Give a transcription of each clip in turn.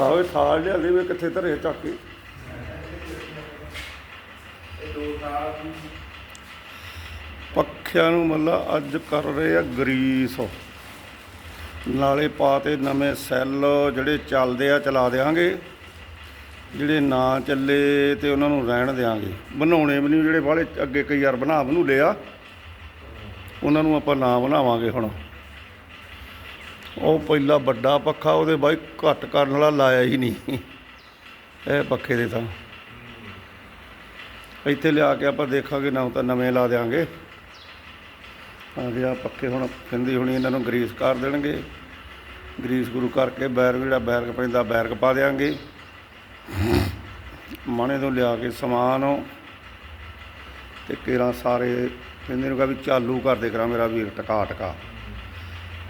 ਆਵੇ ਥਾਲ ਲਿਆ ਦੇ ਕਿੱਥੇ ਧਰੇ ਚੱਕ ਕੇ। ਪੱਖਿਆਂ ਨੂੰ ਮੱਲਾ ਅੱਜ ਕਰ ਰਹੇ ਆ ਗਰੀਸ। ਨਾਲੇ ਪਾ ਤੇ ਨਵੇਂ ਸੈੱਲ ਜਿਹੜੇ ਚੱਲਦੇ ਆ, ਚਲਾ ਦੇਾਂਗੇ ਜਿਹੜੇ ਨਾ ਚੱਲੇ ਤੇ ਉਹਨਾਂ ਨੂੰ ਰਹਿਣ ਦੇਾਂਗੇ ਬਣਾਉਣੇ ਵੀ ਨਹੀਂ ਜਿਹੜੇ ਬਾਹਲੇ ਅੱਗੇ ਕਈ ਯਾਰ ਬਣਾ ਬਣੂ ਲਿਆ। ਉਹਨਾਂ ਨੂੰ ਆਪਾਂ ਨਾ ਬਣਾਵਾਂਗੇ ਹੁਣ। ਉਹ ਪਹਿਲਾ ਵੱਡਾ ਪੱਖਾ ਉਹਦੇ ਬਾਈ ਘੱਟ ਕਰਨ ਵਾਲਾ ਲਾਇਆ ਹੀ ਨਹੀਂ। ਇਹ ਪੱਖੇ ਦੇ ਤਾਂ। ਇੱਥੇ ਲਿਆ ਕੇ ਆਪਾਂ ਦੇਖਾਂਗੇ, ਨਾ ਤਾਂ ਨਵੇਂ ਲਾ ਦੇਾਂਗੇ ਆ ਜੀ ਆ ਪੱਖੇ ਹੁਣ ਕਹਿੰਦੀ ਹੋਣੀ ਇਹਨਾਂ ਨੂੰ ਗਰੀਸ ਕਰ ਦੇਣਗੇ। ਗਰੀਸ ਗੁਰੂ ਕਰਕੇ ਬੈਰਕ, ਜਿਹੜਾ ਬੈਰਕ ਪੈਂਦਾ ਬੈਰਕ ਪਾ ਦੇਾਂਗੇ ਮਾਣੇ ਤੋਂ ਲਿਆ ਕੇ ਸਮਾਨ ਤੇ ਕੇਰਾਂ ਸਾਰੇ, ਕਹਿੰਦੇ ਨੂੰ ਕਹਾ ਵੀ ਚਾਲੂ ਕਰ ਦੇ ਕਰਾਂ ਮੇਰਾ ਵੀਰ ਟਕਾ ਟਕਾ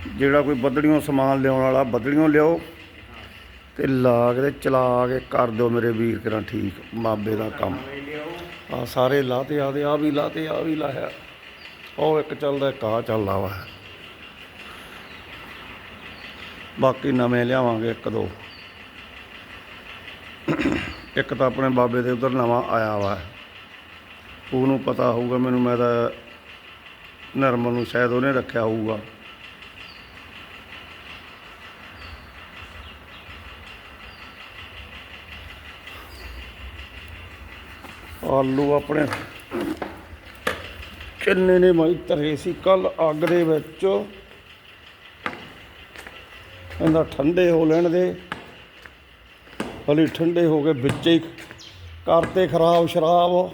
ਜਿਹੜਾ ਕੋਈ ਬੱਦੜੀਆਂ ਸਮਾਨ ਲਿਆਉਣ ਵਾਲਾ, ਬੱਦੜੀਆਂ ਲਿਆਓ ਤੇ ਲਾ ਕੇ ਚਲਾ ਕੇ ਕਰ ਦਿਓ ਮੇਰੇ ਵੀਰ ਕਰਾਂ ਠੀਕ ਮਾਬੇ ਦਾ ਕੰਮ। ਆ ਸਾਰੇ ਲਾਤੇ ਆਦੇ ਆ ਵੀ ਲਾਤੇ, ਆ ਵੀ ਲਾਇਆ। ਉਹ ਇੱਕ ਚੱਲਦਾ, ਇੱਕ ਆ ਚੱਲਦਾ ਵਾ। ਬਾਕੀ ਨਵੇਂ ਲਿਆਵਾਂਗੇ ਇੱਕ ਦੋ। ਇੱਕ ਤਾਂ ਆਪਣੇ ਬਾਬੇ ਦੇ ਉਧਰ ਨਵਾਂ ਆਇਆ ਵਾ। ਉਹਨੂੰ ਪਤਾ ਹੋਊਗਾ, ਮੈਨੂੰ ਮੈਂ ਤਾਂ ਨਰਮਲ ਨੂੰ ਸ਼ਾਇਦ ਉਹਨੇ ਰੱਖਿਆ ਹੋਊਗਾ। ਆਲੂ ਆਪਣੇ ਕਿੰਨੇ ਨੇ ਮਾਈ ਧਰੇ ਸੀ ਕੱਲ ਅੱਗ ਦੇ ਵਿੱਚ। ਕਹਿੰਦਾ ਠੰਡੇ ਹੋ ਲੈਣ ਦੇ। ਹਲੀ ਠੰਡੇ ਹੋ ਗਏ, ਵਿੱਚ ਹੀ ਕਰਤੇ ਖਰਾਬ ਸ਼ਰਾਬ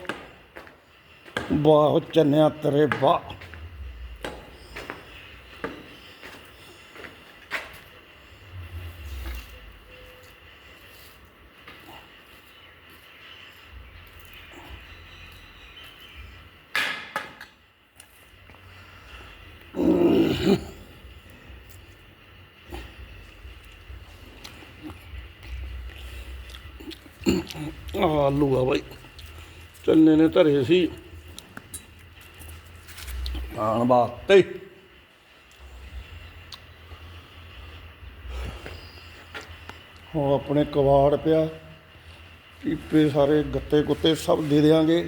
ਵਾਹ ਚੰਨਿਆ ਤੇਰੇ, ਵਾਹ। ਆਲੂ ਆ ਬਾਈ। ਚੰਨੇ ਨੇ ਧਰੇ ਸੀ। ਆਣ ਬਾਤੇ ਉਹ ਆਪਣੇ ਕਵਾੜ ਪਿਆ। ਪੀਪੇ ਸਾਰੇ ਗੱਤੇ ਕੁੱਤੇ ਸਭ ਦੇ ਦੇਾਂਗੇ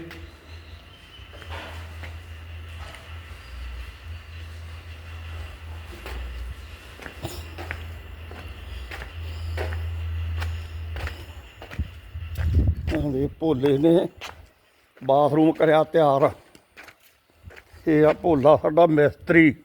ਦੇ ਭੋਲੇ ਨੇ ਬਾਥਰੂਮ ਕਰਿਆ ਤਿਆਰ। ਇਹ ਆ ਭੋਲਾ ਸਾਡਾ ਮਿਸਤਰੀ।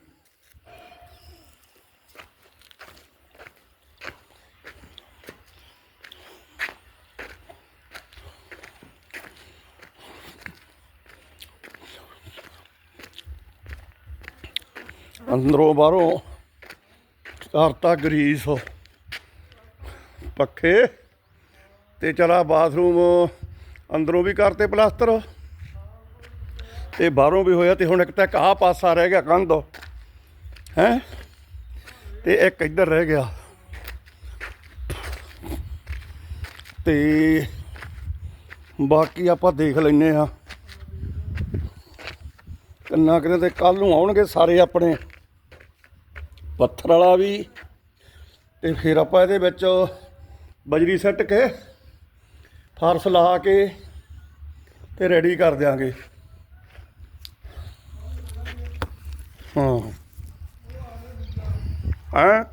ਅੰਦਰੋਂ ਬਾਹਰੋਂ ਕਰਤਾ ਗਰੀਸ। ਪੱਖੇ। ਤੇ ਚਲਾ ਬਾਥਰੂਮ ਅੰਦਰੋਂ ਵੀ ਕਰਤੇ ਪਲਾਸਟਰ। ਤੇ ਬਾਹਰੋਂ ਵੀ ਹੋਇਆ ਤੇ ਹੁਣ ਇੱਕ ਤੱਕ ਆਹ ਪਾਸਾ ਰਹਿ ਗਿਆ ਕੰਧ। ਹੈ? ਤੇ ਇੱਕ ਇੱਧਰ ਰਹਿ ਗਿਆ। ਤੇ ਬਾਕੀ ਆਪਾਂ ਦੇਖ ਲੈਨੇ ਆ ਕੰਨਾ ਕਿਨੇ ਤੇ ਕੱਲ ਨੂੰ ਆਉਣਗੇ ਸਾਰੇ ਆਪਣੇ। ਪੱਥਰ ਵਾਲਾ ਵੀ। ਤੇ ਫਿਰ ਆਪਾਂ ਇਹਦੇ ਵਿੱਚ ਬਜਰੀ ਸੱਟ ਕੇ ਫਰਸ਼ ਲਾ ਕੇ ਤੇ ਰੈਡੀ ਕਰ ਦਿਆਂਗੇ। ਹਾਂ। ਹਾਂ?